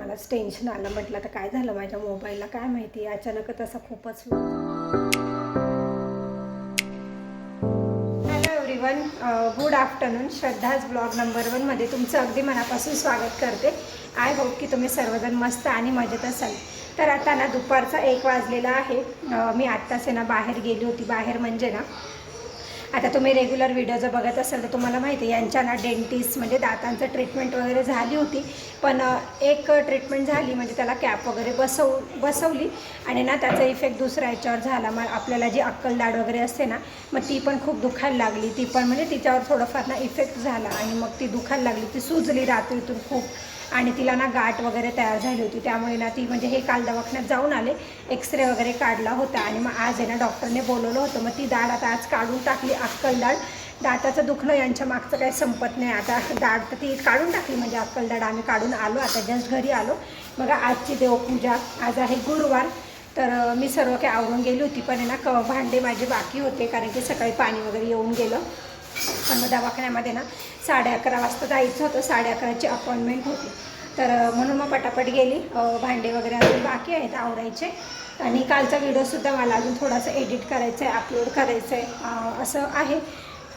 मलाच टेन्शन आलं. म्हटलं तर काय झालं माझ्या मोबाईलला काय माहिती? अचानकच असा खूपच hello everyone good afternoon Shraddha's blog number वनमध्ये तुमचं अगदी मनापासून स्वागत करते. आय होप की तुम्ही सर्वजण मस्त आणि मजेत असाल. तर आता ना दुपारचा एक वाजलेला आहे. मी आत्ताच आहे ना बाहेर गेली होती. बाहेर म्हणजे ना आता तुम्ही रेग्युलर व्हिडिओ जर बघत असाल तर तुम्हाला माहिती आहे यांच्या ना डेंटिस्ट म्हणजे दातांचं ट्रीटमेंट वगैरे झाली होती. पण एक ट्रीटमेंट झाली म्हणजे त्याला कॅप वगैरे बसव बसवली. आणि ना त्याचा इफेक्ट दुसऱ्या याच्यावर झाला. मग आपल्याला जी अक्कलदाड वगैरे असते ना मग ती पण खूप दुखायला लागली. ती पण म्हणजे तिच्यावर थोडंफार ना इफेक्ट झाला. आणि मग ती दुखायला लागली. ती सुजली रात्रीतून खूप. आणि तिला ना गाठ वगैरे तयार झाली होती. त्यामुळे ना ती म्हणजे हे काल दवाखान्यात जाऊन आले एक्सरे वगैरे काढला होता आणि मग आज आहे ना डॉक्टरने बोलवलं होतं. मग ती दाढ आता आज काढून टाकली अक्कल दाढ दाताचं दुखणं यांच्या मागचं काही संपत नाही. आता दाढ तर ती काढून टाकली म्हणजे अक्कल दाढ आम्ही काढून आलो आता जस्ट घरी आलो. बघा आजची देवपूजा आज आहे गुरुवार. तर मी सर्व काही आवरून गेली होती पण आहे ना क भांडे माझे बाकी होते कारण की सकाळी पाणी वगैरे येऊन गेलं. पण मग दवाखान्यामध्ये ना साडे अकरा वाजता जायचं होतं. साडे अकराची अपॉइंटमेंट होती. तर म्हणून मग पटापट गेली. भांडे वगैरे अजून बाकी आहेत आवरायचे. आणि कालचा व्हिडिओसुद्धा मला अजून थोडासा एडिट करायचा आहे अपलोड करायचं आहे असं आहे.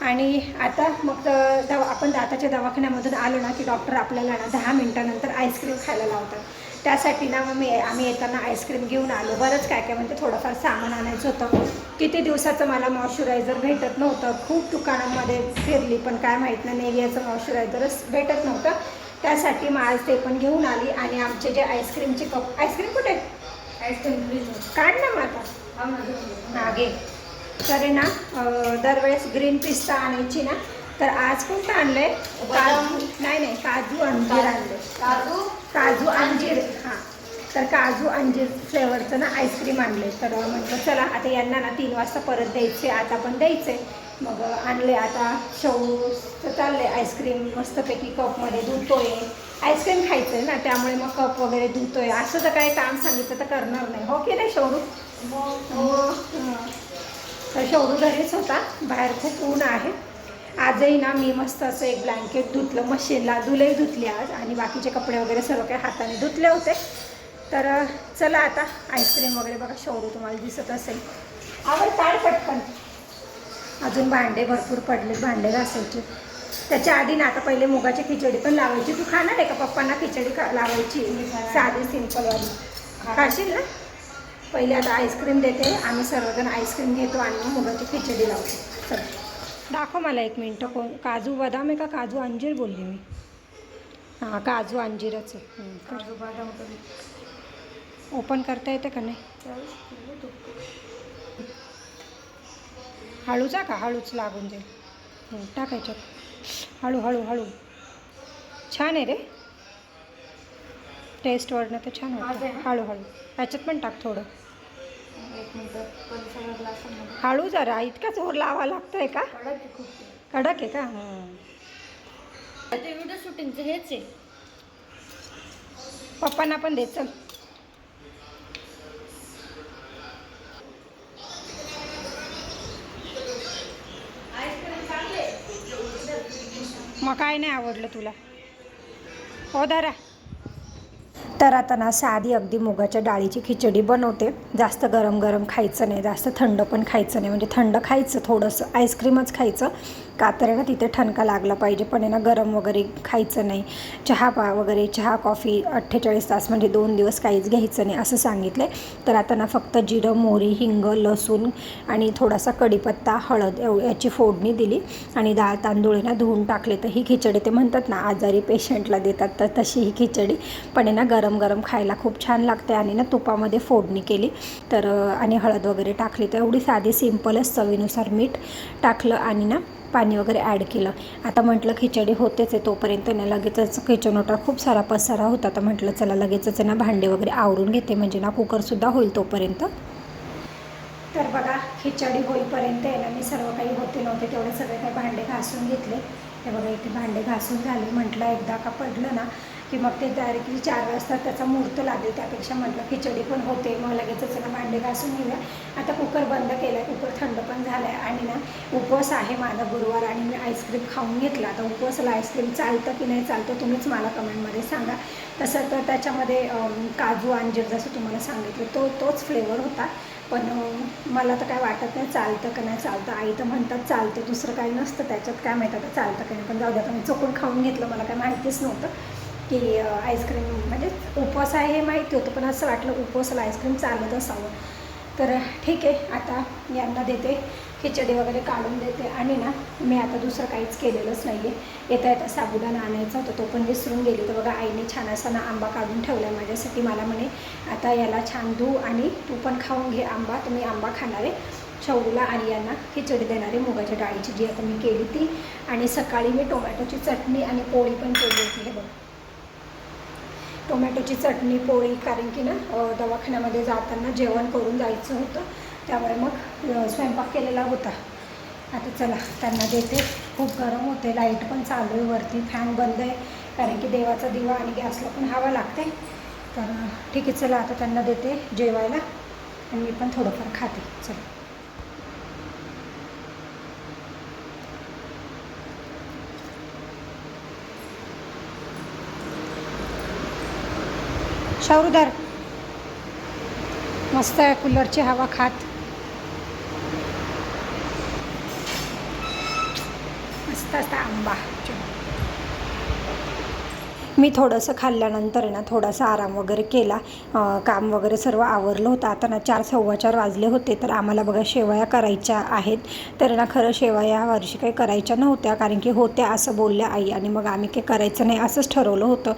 आणि आता मग दवा आपण दाताच्या दवाखान्यामधून आलो ना की डॉक्टर आपल्याला ना दहा मिनटानंतर आईस्क्रीम खायला लावतात. त्यासाठी ना मग मी आम्ही येताना आईस्क्रीम घेऊन आलो. बरंच काय काय म्हणजे थोडंफार सामान आणायचं होतं. किती दिवसाचं मला मॉइश्चरायझर भेटत नव्हतं. खूप दुकानांमध्ये फिरली पण काय माहीत नाही नेव्हियाचं मॉइश्चरायझरच भेटत नव्हतं. त्यासाठी मग आज ते पण घेऊन आली आणि आमचे जे आईस्क्रीमचे कप आईस्क्रीम कुठे? आईस्क्रीम काढ ना मग आता. मागे तर ना दरवेळेस ग्रीन पिस्ता आणायची ना तर आज कोणतं आणलंय? काजू. नाही नाही काजू अंजीर आणले काजू काजू अंजीर हां. तर काजू अंजीर फ्लेवरचं ना आईस्क्रीम आणले तर म्हटलं चला आता यांना ना तीन वाजता परत द्यायचे आता पण द्यायचे मग आणले आता शेवचं चालले आईस्क्रीम मस्तपैकी कपमध्ये धुतोय. आईस्क्रीम खायचं आहे ना त्यामुळे मग कप वगैरे धुतोय. असं तर काही काम सांगितलं तर करणार नाही. हो की नाही शौरू? मग हं. तर शौरू घरीच होता. बाहेर खूप ऊन आहे. आजही ना मी मस्त असं एक ब्लँकेट धुतलं मशीनला धुलंही धुतली आज आणि बाकीचे कपडे वगैरे सर्व काही हाताने धुतले होते. तर चला आता आईस्क्रीम वगैरे बघा शौरू तुम्हाला दिसत असेल. आवड काढ पटकन. अजून भांडे भरपूर पडले भांडे घासायचे. त्याच्या आधी ना आता पहिले मुगाची खिचडी पण लावायची. तू खाणार आहे का? पप्पांना खिचडी खा लावायची. साधी सिंपलवाली खाशील ना? पहिले आता आईस्क्रीम देते. आम्ही सर्वजण आईस्क्रीम घेतो आणि मग मुगाची खिचडी लावतो. चल. दाखव मला एक मिनटं कोण? काजू बदाम आहे का? काजू अंजीर बोलली मी. हां काजू अंजीरच आहे. काजू बदाम ओपन करता येते का नाही? हळूचा का? हळूच लागून जाईल. टाकायच्यात हळू हळू हळू. छान आहे रे. टेस्टवरनं तर छान वाटतं? हळूहळू याच्यात पण टाक थोडं. एक मिनिट हळू जरा इतका जोर लावा लागतंय का? कडक आहे खूप. ते. कडक आहे का. ते व्हिडिओ शूटिंगचं हेच आहे. पप्पांना पण दे चल. मग काय नाही आवडलं तुला. हो धरा. तर आता ना साधी अगदी मुगाच्या डाळीची खिचडी बनवते. जास्त गरम गरम खायचं नाही जास्त थंड पण खायचं नाही. म्हणजे थंड खायचं थोडंसं आईस्क्रीमच खायचं. का तिथे ठणका लागला पाहिजे. पण आहे ना गरम वगैरे खायचं नाही. चहा पा वगैरे चहा कॉफी अठ्ठेचाळीस तास म्हणजे दोन दिवस काहीच घ्यायचं नाही असं सांगितलं तर आता ना फक्त जिरं मोहरी हिंग लसूण आणि थोडासा कढीपत्ता हळद एव याची फोडणी दिली. आणि डाळ तांदूळ ना धुवून टाकले तर ही खिचडी ते म्हणतात ना आजारी पेशंटला देतात. तर तशी ही खिचडी. पण आहे ना गरम गरम खायला खूप छान लागते आणि ना तुपामध्ये फोडणी केली. तर आणि हळद वगैरे टाकली. तर एवढी साधी सिम्पलच चवीनुसार मीठ टाकलं. आणि ना पाणी वगैरे ॲड केलं. आता म्हटलं खिचडी होतेच आहे तोपर्यंत ना लगेचच किचन ओटा खूप सारा पसारा होता. तर म्हटलं चला लगेचच आहे ना भांडे वगैरे आवरून घेते. म्हणजे ना कुकरसुद्धा होईल तोपर्यंत. तर बघा खिचडी होईपर्यंत यायला मी सर्व काही होते नव्हते तेवढे सगळे काही भांडे घासून घेतले. हे बघा इथे भांडे घासून झाले. म्हटलं एकदा का पडलं ना की मग ते डायरेक्टली चार वाजता त्याचा मुहूर्त लागेल. त्यापेक्षा म्हटलं खिचडी पण होते. मग लगेच चला भांडे घासून घेऊया आता कुकर बंद केला आहे कुकर थंड पण झाला आहे आणि ना उपवास आहे माझा गुरुवार आणि मी आईस्क्रीम खाऊन घेतला. आता उपवासाला आईस्क्रीम चालतं की नाही चालतं तुम्हीच मला कमेंटमध्ये सांगा. तसं तर त्याच्यामध्ये काजू अंजीर जसं तुम्हाला सांगितलं तो तोच फ्लेवर होता. पण मला तर काय वाटत नाही चालतं का नाही चालतं. आई तर म्हणतात चालतं. दुसरं काही नसतं त्याच्यात. काय माहीत आता चालतं का नाही. पण जाऊ द्या आता मी चुकून खाऊन घेतलं. मला काय माहितीच नव्हतं. की आईस्क्रीम म्हणजे उपवास आहे हे माहिती होतं पण असं वाटलं उपवासाला आईस्क्रीम चालत असावं. तर ठीक आहे आता यांना देते खिचडी वगैरे काढून देते आणि ना मी आता दुसरं काहीच केलेलंच नाही आहे येता येता साबुदाणा आणायचा होता तो पण विसरून गेली. तर बघा आईने छान असा ना आंबा काढून ठेवला आहे माझ्यासाठी. मला म्हणे आता याला छान धू आणि तू पण खाऊन घे आंबा तुम्ही आंबा खाणार आहे आणि यांना खिचडी देणारे मुगाच्या डाळीची जी आता मी केली ती. आणि सकाळी मी टोमॅटोची चटणी आणि पोळी पण केली होती हे बघ. टोमॅटोची चटणी पोळी कारण की ना दवाखान्यामध्ये जाताना जेवण करून जायचं होतं. त्यामुळे मग स्वयंपाक केलेला होता. आता चला त्यांना देते. खूप गरम होते. लाइट पण चालू आहे वरती. फॅन बंद आहे. कारण की देवाचा दिवा आणि गॅसला पण हवा लागते. तर ठीक आहे चला आता त्यांना देते जेवायला. आणि मी पण थोडंफार खाते. चला. शावरुदार मस्त आहे कूलरची हवा खात. मस्त असता आंबा. मी थोडंसं खाल्ल्यानंतर ना थोडासा आराम वगैरे केला. काम वगैरे सर्व आवरलं होतं. आता ना चार सव्वा चार वाजले होते. तर आम्हाला बघा शेवया करायच्या आहेत. तर ना खरं शेवया ह्या वर्षी काही करायच्या नव्हत्या. कारण की होत्या असं बोलल्या आई आणि मग आम्ही काही करायचं नाही असंच ठरवलं होतं.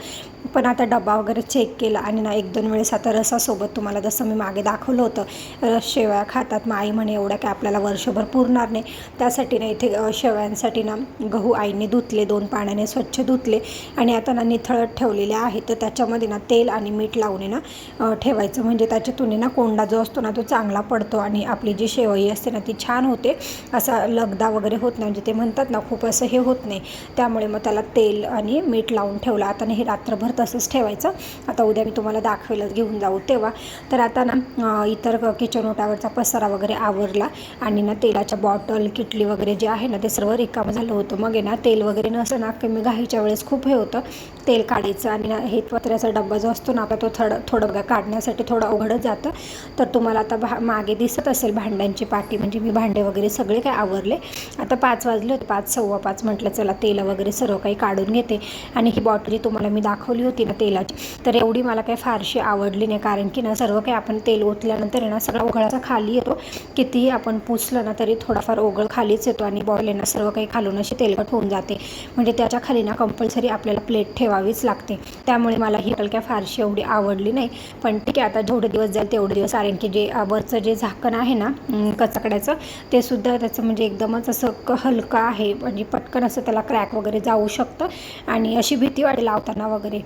पण आता डबा वगैरे चेक केला आणि ना एक दोन वेळेस आता रसासोबत तुम्हाला जसं मी मागे दाखवलं होतं. रस शेवया खातात. मग आई म्हणे एवढ्या काय आपल्याला वर्षभर पुरणार नाही. त्यासाठी ना इथे शेवयांसाठी ना गहू आईने धुतले. दोन पाण्याने स्वच्छ धुतले. आणि आता ना थळत ठेवलेले आहे तर त्याच्यामध्ये ना तेल आणि मीठ लावून आहे ना ठेवायचं. म्हणजे त्याच्यातून ना कोंडा जो असतो ना तो चांगला पडतो आणि आपली जी शेवई असते ना ती छान होते. असा लगदा वगैरे होत नाही. म्हणजे ते म्हणतात ना खूप असं हे होत नाही. त्यामुळे मग त्याला तेल आणि मीठ लावून ठेवलं. आता हे रात्रभर तसंच ठेवायचं. आता उद्या मी तुम्हाला दाखवेलच घेऊन जाऊ तेव्हा. तर आता ना इतर किचन ओटावरचा पसारा वगैरे आवरला आणि ना तेलाच्या बॉटल किटली वगैरे जे आहे ना ते सर्व रिकामं झालं होतं. मग आहे ना तेल वगैरे नसं ना कमी घाईच्या वेळेस खूप हे होतं. तेल तेल काढायचं आणि हे पत्र्याचा डब्बा जो असतो ना आपला तो थोडं थोडं बघा काढण्यासाठी थोडं अवघडच जातं. तर तुम्हाला आता भा मागे दिसत असेल भांड्यांची पाटी म्हणजे मी भांडे वगैरे सगळे काय आवरले. आता पाच वाजले होते पाच सव्वा पाच म्हटलं चला तेल वगैरे सर्व काही काढून घेते. आणि ही बॉटली तुम्हाला मी दाखवली होती ना तेलाची. तर एवढी मला काही फारशी आवडली नाही कारण की ना सर्व काही आपण तेल ओतल्यानंतर आहे ना सगळा ओघळाचा खाली येतो. कितीही आपण पुसलं ना तरी थोडाफार ओघळ खालीच येतो आणि बॉईल ना सर्व काही खालून अशी तेलकट होऊन जाते. म्हणजे त्याच्याखाली ना कंपल्सरी आपल्याला प्लेट ठेवावी करावीच लागते. त्यामुळे मला ही कलक्या फारशी एवढी आवडली नाही. पण ठीक आहे आता जेवढे दिवस जाईल तेवढे दिवस. कारण की जे वरचं जे झाकण आहे ना कचकड्याचं कचाकड्याचं ते सुद्धा त्याचं म्हणजे एकदमच असं क हलकं आहे. म्हणजे पटकन असं त्याला क्रॅक वगैरे जाऊ शकतं. आणि अशी भीती वाटेल लावताना वगैरे.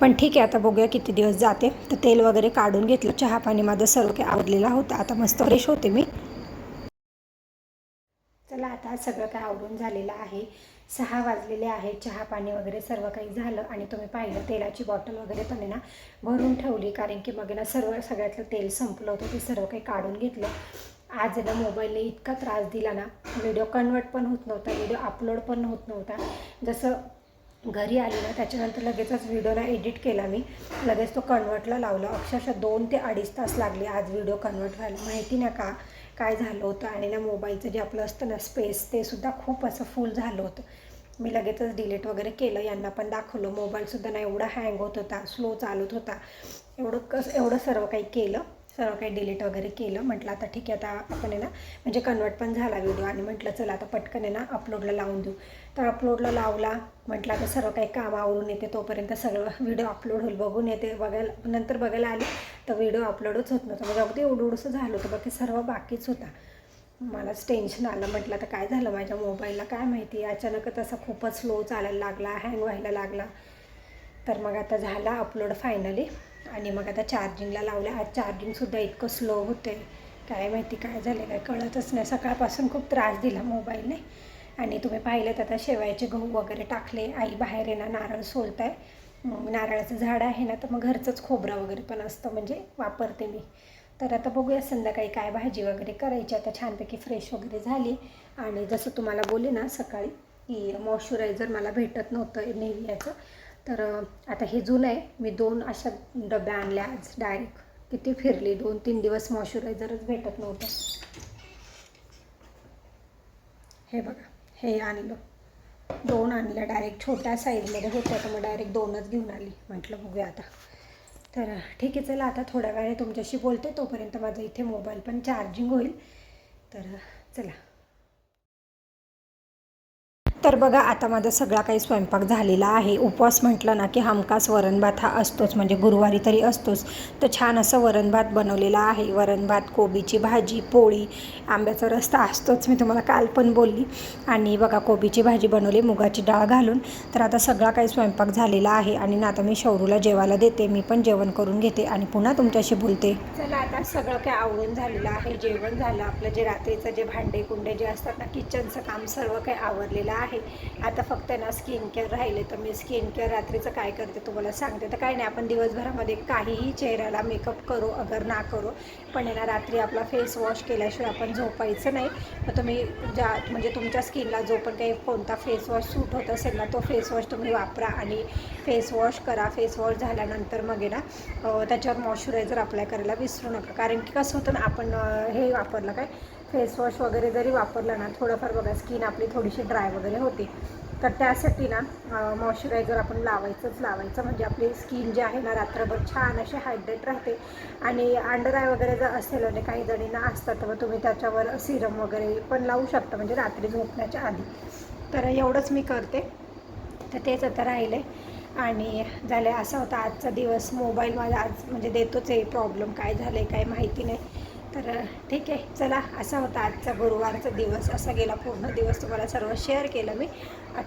पण ठीक आहे आता बघूया किती दिवस जाते. तर तेल वगैरे काढून घेतलं. चहा पाणी माझं सर्व काही आवडलेला होता. आता मस्त फ्रेश होते मी. चला आता सगळं काय आवडून झालेलं आहे. सहा वाजलेले आहे चहा पाणी वगैरे सर्व काही झालं आणि तुम्ही पाहिलं तेलाची बॉटल वगैरे पण आहे ना भरून ठेवली कारण की मग ना सर्व सगळ्यातलं तेल संपलं होतं ते सर्व काही काढून घेतलं. आज ना मोबाईलने इतका त्रास दिला ना व्हिडिओ कन्वर्ट पण होत नव्हता व्हिडिओ अपलोड पण होत नव्हता. जसं घरी आली ना त्याच्यानंतर लगेचच व्हिडिओला एडिट केला मी. लगेच तो कन्वर्टला लावला. अक्षरशः दोन ते अडीच तास लागले आज व्हिडिओ कन्वर्ट व्हायला. माहिती ना का काय झालं होतं आणि ना मोबाईलचं जे आपलं असतं ना स्पेस ते सुद्धा खूप असं फुल झालं होतं. मी लगेचच डिलीट वगैरे केलं यांना पण दाखवलं. मोबाईलसुद्धा ना एवढा हँग होत होता स्लो चालत होता. एवढं कस एवढं सर्व काही केलं. सर्व काही डिलीट वगैरे केलं. म्हटलं आता ठीक आहे आता आपण आहे ना म्हणजे कन्वर्ट पण झाला व्हिडिओ आणि म्हटलं चला आता पटकन आहे ना अपलोडला लावून देऊ. तर अपलोडला लावला म्हटलं आता सर्व काही काम आवरून येते तोपर्यंत सगळं व्हिडिओ अपलोड होईल बघून येते. बघायला नंतर बघायला आली तर व्हिडिओ अपलोडच होत नव्हतं. म्हणजे अगदी एवढं झालं होतं बाकी सर्व बाकीच होता. मलाच टेन्शन आलं. म्हटलं आता काय झालं माझ्या मोबाईलला काय माहिती? अचानकच असा खूपच स्लो चालायला लागला हँग व्हायला लागला. तर मग आता झाला अपलोड फायनली आणि मग आता चार्जिंगला लावलं. आज चार्जिंगसुद्धा इतकं स्लो होते काय माहिती काय झालं काय कळतच नाही. सकाळपासून खूप त्रास दिला मोबाईलने आणि तुम्ही पाहिलं तर आता शेवयाचे गहू वगैरे टाकले. आई बाहेर येणार नारळ सोलत आहे नारळाचं झाड आहे ना तर मग घरचंच खोबरं वगैरे पण असतं म्हणजे वापरते मी. तर आता बघूया संध्याकाळी काय भाजी वगैरे करायची. आता छानपैकी फ्रेश वगैरे झाली. आणि जसं तुम्हाला बोले ना सकाळी की मॉइश्चरायझर मला भेटत नव्हतं नेव्हियाचं तर आता हे जुनं आहे. मी दोन अशा डब्या आणल्या आज डायरेक्ट किती फिरली दोन तीन दिवस मॉइश्चरायझरच भेटत नव्हतं हे बघा हे आणलं. दोन आणल्या डायरेक्ट छोट्या साईजमध्ये होत्या तर मग डायरेक्ट दोनच घेऊन आली. म्हटलं बघूया आता. तर ठीक आहे चला आता थोड्या वेळाने तुमच्याशी बोलते. तोपर्यंत माझा इथे मोबाईल पण चार्जिंग होईल. तर चला. तर बघा आता माझा सगळा काही स्वयंपाक झालेला आहे. उपवास म्हटलं ना की हमखास वरण भात हा असतोच म्हणजे गुरुवारी तरी असतोच. तर छान असं वरण भात बनवलेला आहे. वरण भात कोबीची भाजी पोळी आंब्याचा रस्ता असतोच मी तुम्हाला काल पण बोलली. आणि बघा कोबीची भाजी बनवली मुगाची डाळ घालून. तर आता सगळा काही स्वयंपाक झालेला आहे. आणि ना आता मी शौरूला जेवायला देते मी पण जेवण करून घेते. आणि पुन्हा तुमच्याशी बोलते. चला आता सगळं काय आवडून झालेलं आहे. जेवण झालं आपलं जे रात्रीचं जे भांडे कुंडे जे असतात ना किचनचं काम सर्व काही आवरलेलं आहे. आता फक्त ना स्किन केअर राहिले तर मी स्किन केअर रात्रीचं काय करते तुम्हाला सांगते. तर काही नाही आपण दिवसभरामध्ये काहीही चेहऱ्याला मेकअप करू अगर ना करू पण ना रात्री आपला फेस वॉश केल्याशिवाय आपण झोपायचं नाही. मग तुम्ही ज्या म्हणजे तुमच्या स्किनला जो पण काही कोणता फेस वॉश सूट होत असेल ना तो फेस वॉश तुम्ही वापरा आणि फेस वॉश करा. फेस वॉश झाल्यानंतर मग ना त्याच्यावर मॉइश्चरायझर अप्लाय करायला विसरू नका. कारण की कसं होतं ना आपण हे वापरलं काय? फेस वॉश वगैरे जरी वापरलं ना थोडंफार बघा स्किन आपली थोडीशी ड्राय वगैरे होते. तर त्यासाठी ना मॉइश्चरायझर आपण लावायचंच लावायचं. म्हणजे आपली स्किन जी आहे ना रात्रभर छान अशी हायड्रेट राहते. आणि अंडर आय वगैरे जर असेल आणि काही जणींना असतात तर तुम्ही त्याच्यावर सिरम वगैरे पण लावू शकता. म्हणजे रात्री झोपण्याच्या आधी. तर एवढंच मी करते. तर तेच आता राहिले. आणि झालं असं होतं आजचा दिवस. मोबाईल माझा आज म्हणजे देतोच आहे. प्रॉब्लेम काय झालं आहे काय माहिती नाही. तर ठीक आहे. चला असा होता आजचा गुरुवारचा दिवस. असा गेला पूर्ण दिवस तुम्हाला सर्व शेअर केलं मी.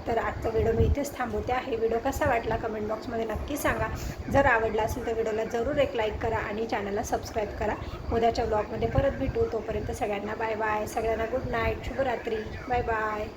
तर आजचा व्हिडिओ मी इथेच थांबवते आहे. व्हिडिओ कसा वाटला कमेंट बॉक्समध्ये नक्की सांगा. जर आवडला असेल तर व्हिडिओला जरूर एक लाईक करा आणि चॅनलला सबस्क्राईब करा. उद्याच्या ब्लॉगमध्ये परत भेटू. तोपर्यंत सगळ्यांना बाय बाय सगळ्यांना गुड नाईट शुभरात्री. Bye bye